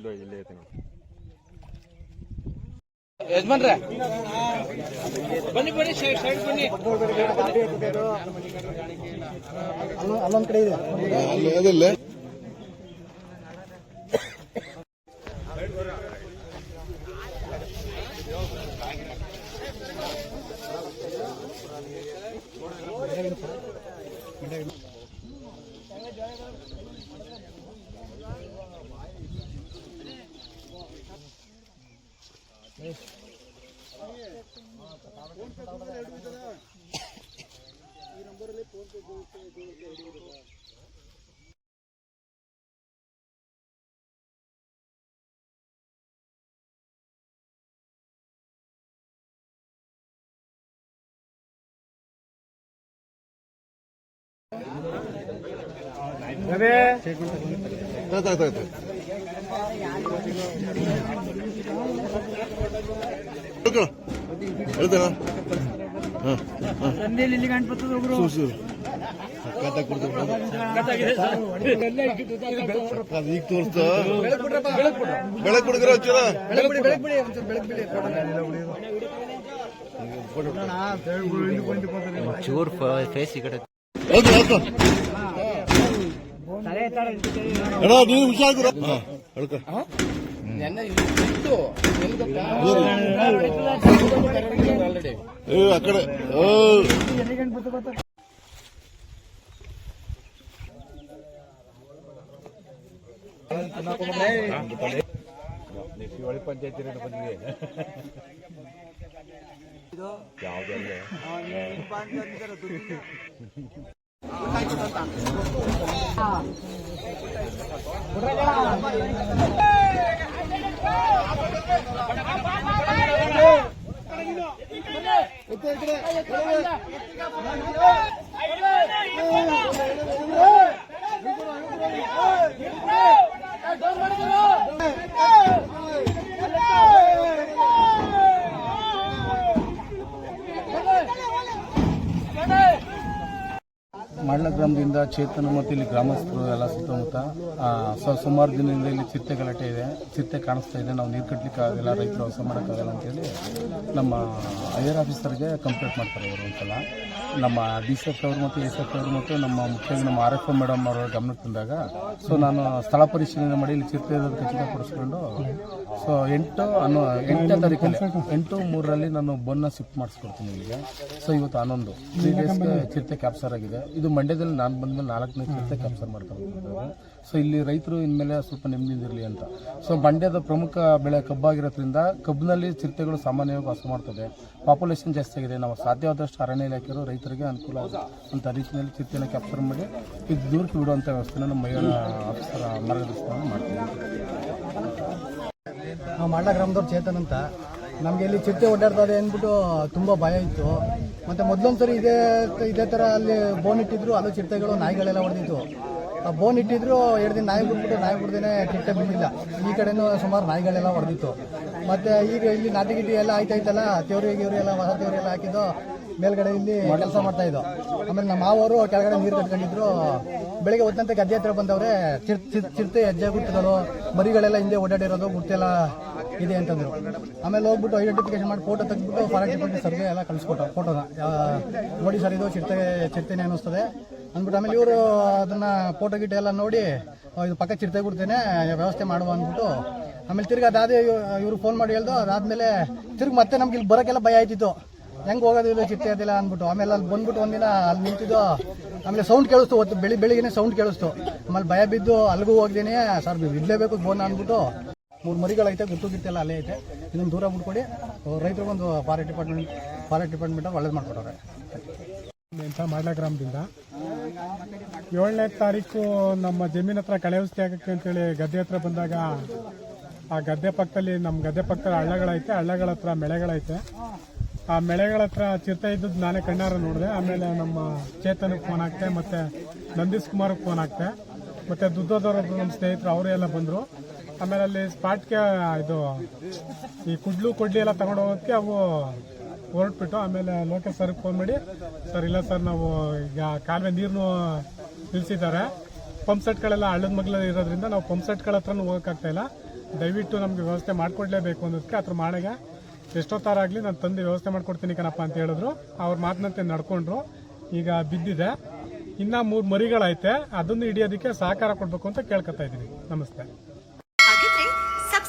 ಇಲ್ಲೋ ಇಲ್ಲೇ ಐತೆ ನೋಡಿ. ಯಜಮಾನ್ರೆ ಬನ್ನಿ ಬನ್ನಿ ಸೈಡ್ ಸೈಡ್ ಬನ್ನಿ. ಅಲ್ಲೊಂದ್ ಕಡೆ ಇದೆ. ಅಲ್ಲಿ ಅದಿಲ್ಲ ಆಯ್ತು ಆಯ್ತು ಆಯ್ತು ಒಬ್ರು. ಈಗ ತೋರಿಸ್ತಾ? ಬೆಳಕ್ ಬೆಳಗ್ ಬಿಡಿ ಚೂರ್ ಫೇಸ್ ಈ ಕಡೆ. ಹೌದು ಹೌದು ಅಣ್ಣ ನೀವು ಹುಷಾರು ಹಾಂ ಹೇಳ್ಕೊ ಆಲ್ರೆಡಿ ಏ ಆ ಕಡೆ. ಓ इकडे इकडे. ಯಾವುದಲ್ಲೇ ಗ್ರಾಮದಿಂದ ಚೇತನ ಮತ್ತು ಇಲ್ಲಿ ಗ್ರಾಮಸ್ಥರು ಎಲ್ಲ ಸುತ್ತಮುತ್ತ ಸುಮಾರು ದಿನದಿಂದ ಇಲ್ಲಿ ಚಿತ್ತೆ ಗಲಾಟೆ ಇದೆ. ಚಿತ್ತೆ ಕಾಣಿಸ್ತಾ ಇದೆ. ನಾವು ನೀರು ಕಟ್ಟಲಿಕ್ಕೆ ಆಗಲ್ಲ, ರೈತರು ಹೊಸ ಮಾಡೋಕ್ಕಾಗಲ್ಲ ಅಂತೇಳಿ ನಮ್ಮ ಐಯರ್ ಆಫೀಸರ್ಗೆ ಕಂಪ್ಲೇಂಟ್ ಮಾಡ್ತಾರೆ ಇವರು ಒಂದ್ಸಲ ನಮ್ಮ ಡಿ ಸಿ ಎಫ್ ಅವರು ಮತ್ತು ಎಸ್ ಎಫ್ ಅವರು ಮತ್ತು ನಮ್ಮ ಮುಖ್ಯವಾಗಿ ನಮ್ಮ ಆರ್ ಎಫ್ ಎಂ ಮೇಡಮ್ ಅವರ ಗಮನಕ್ಕೆ ತಂದಾಗ ಸೊ ನಾನು ಸ್ಥಳ ಪರಿಶೀಲನೆ ಮಾಡಿ ಇಲ್ಲಿ ಚಿರತೆ ಖಚಿತಪಡಿಸ್ಕೊಂಡು, ಸೊ ಎಂಟು ಅನ್ನೋ, ಎಂಟನೇ ತಾರೀಕಲ್ಲಿ, ಎಂಟು ಮೂರರಲ್ಲಿ ನಾನು ಬೋನ್ನ ಶಿಫ್ಟ್ ಮಾಡಿಸ್ಕೊಡ್ತೀನಿ ಇಲ್ಲಿಗೆ. ಸೊ ಇವತ್ತು ಹನ್ನೊಂದು. ತ್ರೀ ಡೇಸ್ಗೆ ಚಿರತೆ ಕ್ಯಾಪ್ಚರ್ ಆಗಿದೆ. ಇದು ಮಂಡ್ಯದಲ್ಲಿ ನಾನು ಬಂದ್ಮೇಲೆ ನಾಲ್ಕನೇ ಚಿರತೆ ಕ್ಯಾಪ್ಚರ್ ಮಾಡ್ಕೊಂಡು ಸೊ ಇಲ್ಲಿ ರೈತರು ಇನ್ಮೇಲೆ ಸ್ವಲ್ಪ ನೆಮ್ಮದಿರಲಿ ಅಂತ. ಸೊ ಮಂಡ್ಯದ ಪ್ರಮುಖ ಬೆಳೆ ಕಬ್ಬಾಗಿರೋದ್ರಿಂದ ಕಬ್ಬಿನಲ್ಲಿ ಚಿರತೆಗಳು ಸಾಮಾನ್ಯವಾಗಿ ವಾಸ ಮಾಡ್ತದೆ. ಪಾಪ್ಯುಲೇಷನ್ ಜಾಸ್ತಿ ಆಗಿದೆ. ನಾವು ಸಾಧ್ಯವಾದಷ್ಟು ಅರಣ್ಯ ಇಲಾಖೆಯವರು ರೈತರಿಗೆ ಅನುಕೂಲ ಅಂತ ರೀತಿಯಲ್ಲಿ ಚಿರತೆನ ಕ್ಯಾಪ್ಚರ್ ಮಾಡಿ ಇದು ದೂರಕ್ಕೆ ಬಿಡುವಂಥ ವ್ಯವಸ್ಥೆನ ನಮ್ಮ ಮಹಿಳಾ ಆಫೀಸರ ಮಾರ್ಗದರ್ಶನ ಮಾಡ್ತೀವಿ. ನಾವು ಮಾಡ್ಲ ಗ್ರಾಮದವ್ರು ಚೇತನ್ ಅಂತ. ನಮಗೆ ಇಲ್ಲಿ ಚಿರತೆ ಓಡಾಡ್ತಾರೆ ಅಂದ್ಬಿಟ್ಟು ತುಂಬ ಭಯ ಇತ್ತು. ಮತ್ತೆ ಮೊದಲೊಂದ್ಸರಿ ಇದೇ ಇದೇ ಥರ ಅಲ್ಲಿ ಬೋನ್ ಇಟ್ಟಿದ್ರು, ಅದು ಚಿರತೆಗಳು ನಾಯಿಗಳೆಲ್ಲ ಹೊಡೆದಿತ್ತು. ಆ ಬೋನ್ ಇಟ್ಟಿದ್ರು, ಎರಡು ದಿನ ನಾಯಿ ಬಿಟ್ಬಿಟ್ಟು ನಾಯಿ ಬಿಡ್ದೇನೆ ಚಿರತೆ ಬಿದ್ದಿಲ್ಲ ಈ ಕಡೆನೂ ಸುಮಾರು ನಾಯಿಗಳೆಲ್ಲ ಹೊಡೆದಿತ್ತು. ಮತ್ತೆ ಈಗ ಇಲ್ಲಿ ನಾಟಿ ಗಿಟಿ ಎಲ್ಲ ಆಯ್ತಾಯ್ತಲ್ಲ ತೇವ್ರಿ ಗೇವ್ರಿ ಎಲ್ಲ, ಹೊಸ ತೇವ್ರಿ ಎಲ್ಲ ಹಾಕಿದ್ದು, ಮೇಲ್ಗಡೆ ಇಲ್ಲಿ ಕೆಲಸ ಮಾಡ್ತಾ ಇದ್ದು. ಆಮೇಲೆ ನಮ್ಮ ಮಾವರು ಕೆಳಗಡೆ ನೀರು ಕಟ್ಕೊಂಡಿದ್ರು. ಬೆಳಿಗ್ಗೆ ಹೊತ್ತಂತೆ ಗದ್ದೆ ಹತ್ರ ಬಂದವ್ರೆ, ಚಿರ್ ಚಿರ್- ಚಿರತೆ ಹೆಜ್ಜೆ ಗುರ್ತಗಳು ಮರಿಗಳೆಲ್ಲ ಹಿಂದೆ ಓಡಾಡಿರೋದು ಗುರ್ತೆಲ್ಲ ಇದೆ ಅಂತಂದ್ರು. ಆಮೇಲೆ ಹೋಗ್ಬಿಟ್ಟು ಐಡೆಂಟಿಫಿಕೇಶನ್ ಮಾಡಿ ಫೋಟೋ ತೆಗೆದ್ಬಿಟ್ಟು ಫಾರೆಸ್ಟ್ ಡಿಪಾರ್ಟ್ಮೆಂಟ್ ಸರ್ಗೆ ಎಲ್ಲ ಕಳಿಸ್ಕೊಟ್ಟು ಫೋಟೋನ ನೋಡಿ ಸರ್ ಇದು ಚಿರತೆ, ಚಿರತೆನೆ ಅನ್ನಿಸ್ತದೆ. ಅಂದ್ಬಿಟ್ಟು ಆಮೇಲೆ ಇವರು ಅದನ್ನ ಫೋಟೋ ಗಿಟ ಎಲ್ಲ ನೋಡಿ ಇದು ಪಕ್ಕ ಚಿರತೆ ಬಿಡ್ತೇನೆ, ವ್ಯವಸ್ಥೆ ಮಾಡುವ ಅಂದ್ಬಿಟ್ಟು. ಆಮೇಲೆ ತಿರ್ಗಿ ಅದಾದ ಇವ್ರು ಫೋನ್ ಮಾಡಿ ಹೇಳ್ದು, ಅದಾದ್ಮೇಲೆ ತಿರ್ಗಿ ಮತ್ತೆ ನಮ್ಗೆ ಇಲ್ಲಿ ಬರೋಕ್ಕೆಲ್ಲ ಭಯ ಆಯ್ತಿತ್ತು. ಹೆಂಗ್ ಹೋಗೋದಿಲ್ಲ ಚಿಟ್ಟೆ ಅದಿಲ್ಲ ಅಂದ್ಬಿಟ್ಟು. ಆಮೇಲೆ ಅಲ್ಲಿ ಬಂದ್ಬಿಟ್ಟು ಒಂದಿನ ಅಲ್ಲಿ ನಿಂತಿದ್ದು, ಆಮೇಲೆ ಸೌಂಡ್ ಕೇಳಿಸ್ತು ಹೊತ್ತು ಬೆಳಿ ಬೆಳಿಗ್ಗೆ ಸೌಂಡ್ ಕೇಳಿಸ್ತು. ಆಮೇಲೆ ಭಯ ಬಿದ್ದು ಅಲ್ಲಿಗೂ ಹೋಗ್ದೇನೆ, ಸರ್ ಇಡ್ಲೇಬೇಕು ಬೋನ್ ಅಂದ್ಬಿಟ್ಟು. ಮೂರು ಮರಿಗಳೈತೆ ಗುಟ್ಟು ಗಿಟ್ಟೆಲ್ಲ ಅಲ್ಲೇ ಐತೆ. ಇನ್ನೊಂದು ದೂರ ಬಿಟ್ಕೊಡಿ ರೈತರಿಗೊಂದು ಫಾರೆಸ್ಟ್ ಡಿಪಾರ್ಟ್ಮೆಂಟ್ ಫಾರೆಸ್ಟ್ ಡಿಪಾರ್ಟ್ಮೆಂಟ್ ಒಳ್ಳೇದು ಮಾಡ್ಕೊಡೋರೆ. ಅಂತ ಮಾಡ್ಲಾ ಗ್ರಾಮದಿಂದ. ಏಳನೇ ತಾರೀಕು ನಮ್ಮ ಜಮೀನ್ ಹತ್ರ ಔಷಧಿ ಆಗಕ್ಕೆ ಅಂತೇಳಿ ಗದ್ದೆ ಹತ್ರ ಬಂದಾಗ ಆ ಗದ್ದೆ ಪಕ್ಕದಲ್ಲಿ ನಮ್ಮ ಗದ್ದೆ ಪಕ್ಕದಲ್ಲಿ ಹಳ್ಳಗಳೈತೆ, ಹಳ್ಳಗಳ ಹತ್ರ ಮೆಳೆಗಳೈತೆ. ಆ ಮೆಳೆಗಳ ಹತ್ರ ಚಿರತೆ ಇದ್ದದ್ದು ನಾನೇ ಕಣ್ಣಾರ ನೋಡಿದೆ. ಆಮೇಲೆ ನಮ್ಮ ಚೇತನಕ್ಕೆ ಫೋನ್ ಹಾಕ್ತೆ ಮತ್ತೆ ನಂದೀಶ್ ಕುಮಾರ್ಗೆ ಫೋನ್ ಹಾಕ್ತೆ ಮತ್ತೆ ದುದ್ದೋದವ್ರ ನಮ್ಮ ಸ್ನೇಹಿತರು ಅವರೇ ಎಲ್ಲ ಬಂದರು. ಆಮೇಲೆ ಅಲ್ಲಿ ಸ್ಪಾಟ್ಗೆ ಇದು ಈ ಕುಡ್ಲು ಕೊಡ್ಲಿ ಎಲ್ಲ ತಗೊಂಡು ಹೋಗೋದಕ್ಕೆ ಅವು ಹೊರಟ್ಬಿಟ್ಟು ಆಮೇಲೆ ಲೋಕೇಶ್ ಸರ್ಗೆ ಫೋನ್ ಮಾಡಿ, ಸರ್, ಇಲ್ಲ ಸರ್, ನಾವು ಈಗ ಕಾಲುವೆ ನೀರನ್ನು ನಿಲ್ಲಿಸಿದ್ದಾರೆ ಪಂಪ್ ಸೆಟ್ಗಳೆಲ್ಲ ಹಳ್ಳದ ಮಗ್ಲ ಇರೋದ್ರಿಂದ ನಾವು ಪಂಪ್ ಸೆಟ್ಗಳ ಹತ್ರನೂ ಹೋಗೋಕ್ಕಾಗ್ತಾ ಇಲ್ಲ. ದಯವಿಟ್ಟು ನಮಗೆ ವ್ಯವಸ್ಥೆ ಮಾಡಿಕೊಡ್ಲೇಬೇಕು ಅನ್ನೋದಕ್ಕೆ ಅದ್ರ ಮಾಡೆಗೆ ಎಷ್ಟೊತ್ತಾರಾಗಲಿ ನಾನು ತಂದು ವ್ಯವಸ್ಥೆ ಮಾಡ್ಕೊಡ್ತೀನಿ ಕಣಪ್ಪ ಅಂತ ಹೇಳಿದ್ರು. ಅವ್ರ ಮಾತಿನಂತೆ ನಡ್ಕೊಂಡ್ರು. ಈಗ ಬಿದ್ದಿದೆ. ಇನ್ನ ಮೂರು ಮರಿಗಳೈತೆ. ಅದನ್ನು ಹಿಡಿಯೋದಕ್ಕೆ ಸಹಕಾರ ಕೊಡಬೇಕು ಅಂತ ಕೇಳ್ಕೊತಾ ಇದ್ದೀನಿ. ನಮಸ್ತೆ.